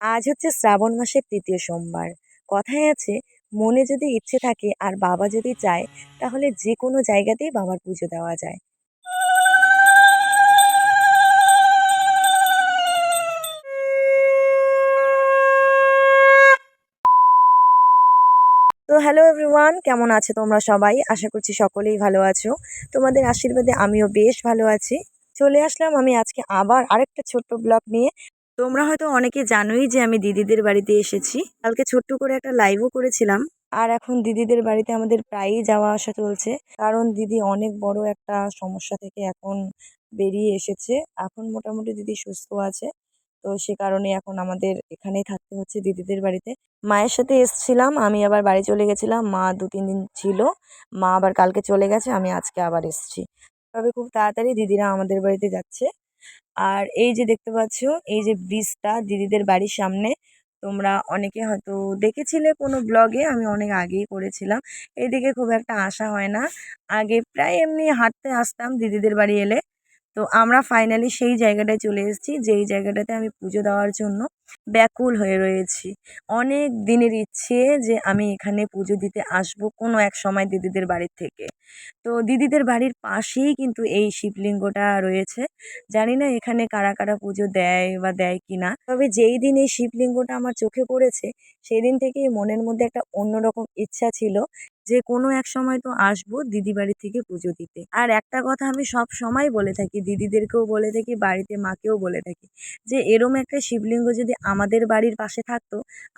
আজ হচ্ছে শ্রাবণ মাসের তৃতীয় সোমবার। কথায় আছে, মনে যদি ইচ্ছে থাকে আর বাবা যদি চায়, তাহলে যে কোনো জায়গাতেই বাবার পুজো দেওয়া যায়। তো হ্যালো এভরিওয়ান, কেমন আছে তোমরা সবাই? আশা করছি সকলেই ভালো আছো। তোমাদের আশীর্বাদে আমিও বেশ ভালো আছি। চলে আসলাম আমি আজকে আবার আরেকটা ছোট্ট ব্লগ নিয়ে। তোমরা হয়তো অনেকে জানোই যে আমি দিদিদের বাড়িতে এসেছি। কালকে ছোট্ট করে একটা লাইভও করেছিলাম। আর এখন দিদিদের বাড়িতে আমাদের প্রায়ই যাওয়া আসা চলছে। কারণ দিদি অনেক বড় একটা সমস্যা থেকে এখন বেরিয়ে এসেছে। এখন মোটামুটি দিদি সুস্থ আছে। তো সে কারণে এখন আমাদের এখানেই থাকতে হচ্ছে দিদিদের বাড়িতে। মায়ের সাথে এসছিলাম, আমি আবার বাড়ি চলে গেছিলাম। মা দু, তিন দিন ছিল। মা আবার কালকে চলে গেছে, আমি আজকে আবার এসছি। তবে খুব তাড়াতাড়ি দিদিরা আমাদের বাড়িতে যাচ্ছে। আর এই যে দেখতে পাচ্ছ, এই যে ব্রিজটা দিদিদের বাড়ির সামনে, তোমরা অনেকে হয়তো দেখেছিলে কোনো ব্লগে, আমি অনেক আগেই করেছিলাম এদিকে খুব একটা আসা হয় না। আগে প্রায় এমনি হাঁটতে আসতাম দিদিদের বাড়ি এলে। তো আমরা ফাইনালি সেই জায়গাটায় চলে এসেছি, যেই জায়গাটাতে আমি পুজো দেওয়ার জন্য ব্যাকুল হয়ে রয়েছি। অনেক দিনের ইচ্ছে যে আমি এখানে পুজো দিতে আসব কোনো এক সময় দিদিদের বাড়ির থেকে। তো দিদিদের বাড়ির পাশেই কিন্তু এই শিবলিঙ্গটা রয়েছে। জানি না এখানে কারা কারা পুজো দেয় বা দেয় কি না তবে যেই দিন এই শিবলিঙ্গটা আমার চোখে পড়েছে সেই দিন থেকেই মনের মধ্যে একটা অন্যরকম ইচ্ছা ছিল যে কোনো এক সময় তো আসব দিদি বাড়ি থেকে পুজো দিতে। আর একটা কথা আমি সব সময় বলে থাকি, দিদিদেরকেও বলে থাকি, বাড়িতে মাকেও বলে থাকি, যে এরম একটা শিবলিঙ্গ যদি আমাদের বাড়ির পাশে থাকতো,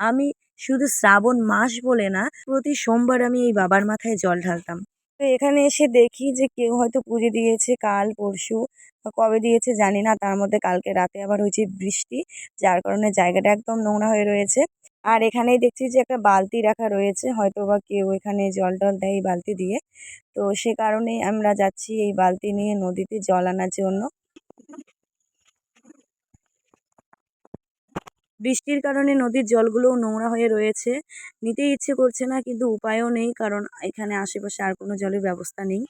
আমি শুধু শ্রাবণ মাস বলে না, প্রতি সোমবার আমি এই বাবার মাথায় জল ঢালতাম। তো এখানে এসে দেখি যে কেউ হয়তো পুজো দিয়েছে কাল, পরশু কবে দিয়েছে জানি না, তার মধ্যে কালকে রাতে আবার হয়েছে বৃষ্টি, যার কারণে জায়গাটা একদম নোংরা হয়ে রয়েছে। আর এখানেই দেখছি যে একটা বালতি রাখা রয়েছে হয়তো বা কেউ এখানে জল টল দেয় এই বালতি দিয়ে। তো সে কারণেই আমরা যাচ্ছি এই বালতি নিয়ে নদীতে জল আনার জন্য। বৃষ্টির কারণে নদীর জলগুলোও নোংরা হয়ে রয়েছে। নিতে ইচ্ছে করছে না, কিন্তু উপায়ও নেই, কারণ এখানে আশেপাশে আর কোনো জলের ব্যবস্থা নেই।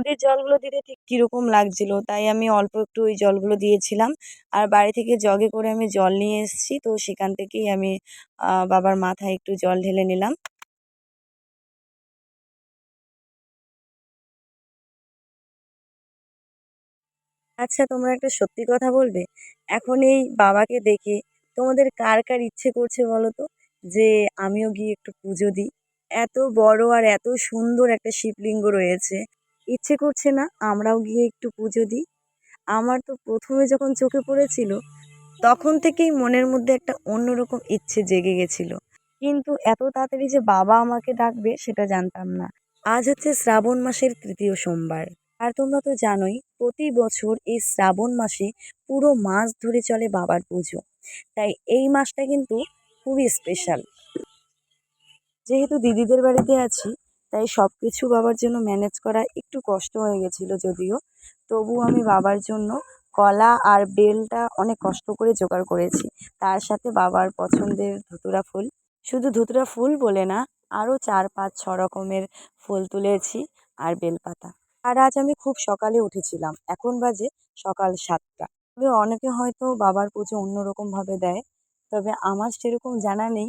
নদীর জলগুলো দিতে ঠিক কীরকম লাগছিল? তাই আমি অল্প একটু ওই জলগুলো দিয়েছিলাম। আর বাড়ি থেকে জগে করে আমি জল নিয়ে এসেছি। তো সেখান থেকেই আমি বাবার মাথায় একটু জল ঢেলে নিলাম। আচ্ছা তোমরা একটা সত্যি কথা বলবে? এখন এই বাবাকে দেখে তোমাদের কার কার ইচ্ছে করছে বলো তো? যে আমিও গিয়ে একটু পুজো দিই। এত বড় আর এত সুন্দর একটা শিবলিঙ্গ রয়েছে। ইচ্ছে করছে না আমরাও গিয়ে একটু পুজো দিই। আমার তো প্রথমে যখন চোখে পড়েছিল, তখন থেকেই মনের মধ্যে একটা অন্যরকম ইচ্ছে জেগে গেছিল। কিন্তু এত তাড়াতাড়ি যে বাবা আমাকে ডাকবে সেটা জানতাম না। আজ হচ্ছে শ্রাবণ মাসের তৃতীয় সোমবার। আর তোমরা তো জানোই, প্রতি বছর এই শ্রাবণ মাসে পুরো মাস ধরে চলে বাবার পুজো। তাই এই মাসটা কিন্তু খুবই স্পেশাল যেহেতু দিদিদের বাড়িতে আছি তাই সব কিছু বাবার জন্য ম্যানেজ করা একটু কষ্ট হয়ে গেছিল যদিও। তবু আমি বাবার জন্য কলা আর বেলটা অনেক কষ্ট করে জোগাড় করেছি। তার সাথে বাবার পছন্দের ধুতুরা ফুল। শুধু ধুতুরা ফুল বলে না আরও চার পাঁচ ছ রকমের ফুল তুলেছি আর বেলপাতা। আর আজ আমি খুব সকালে উঠেছিলাম। এখন বাজে সকাল সাতটা। তবে অনেকে হয়তো বাবার পুজো অন্যরকমভাবে দেয়। তবে আমার সেরকম জানা নেই।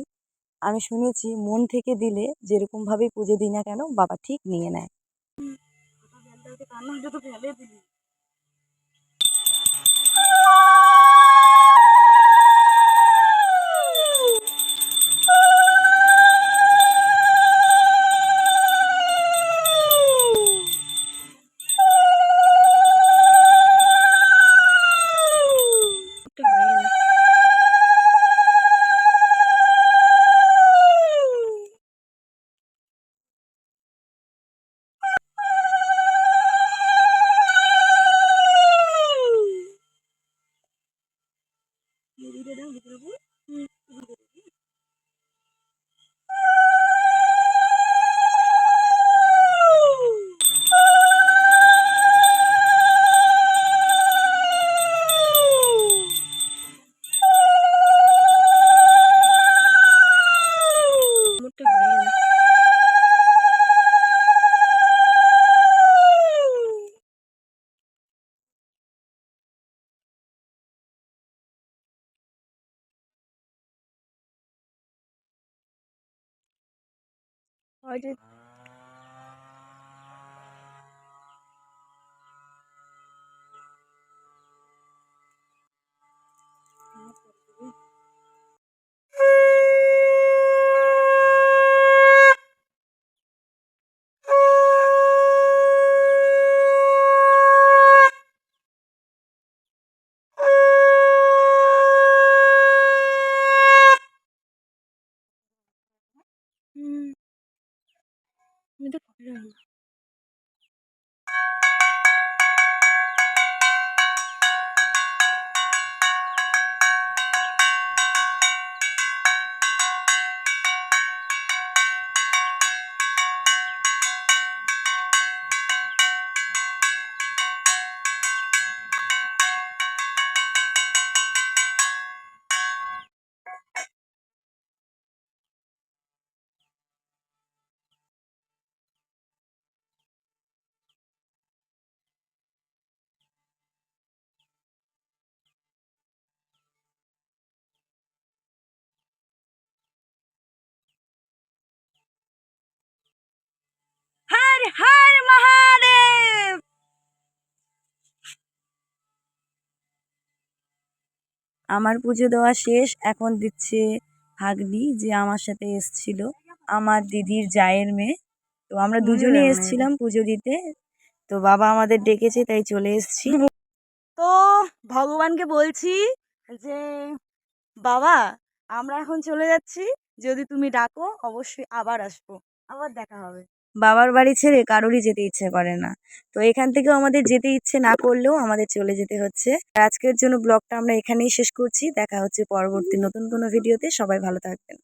আমি শুনেছি মন থেকে দিলে যেরকমভাবেই পুজো দিই না কেন বাবা ঠিক নিয়ে নেয় I did. আমার পুজো দেওয়া শেষ এখন দিচ্ছে ভাগ্নি যে আমার সাথে এসছিল আমার দিদির জায়ের মেয়ে। তো আমরা দুজনেই এসছিলাম পুজো দিতে। তো বাবা আমাদের ডেকেছে তাই চলে এসছি। তো ভগবানকে বলছি যে বাবা আমরা এখন চলে যাচ্ছি। যদি তুমি ডাকো অবশ্যই আবার আসব। আবার দেখা হবে। বাবার বাড়ি ছেড়ে কারোরই যেতে ইচ্ছে করে না। তো এখান থেকেও আমাদের যেতে ইচ্ছে না করলেও আমাদের চলে যেতে হচ্ছে। আজকের জন্য ব্লগটা আমরা এখানেই শেষ করছি। দেখা হচ্ছে পরবর্তী নতুন কোনো ভিডিওতে। সবাই ভালো থাকবেন।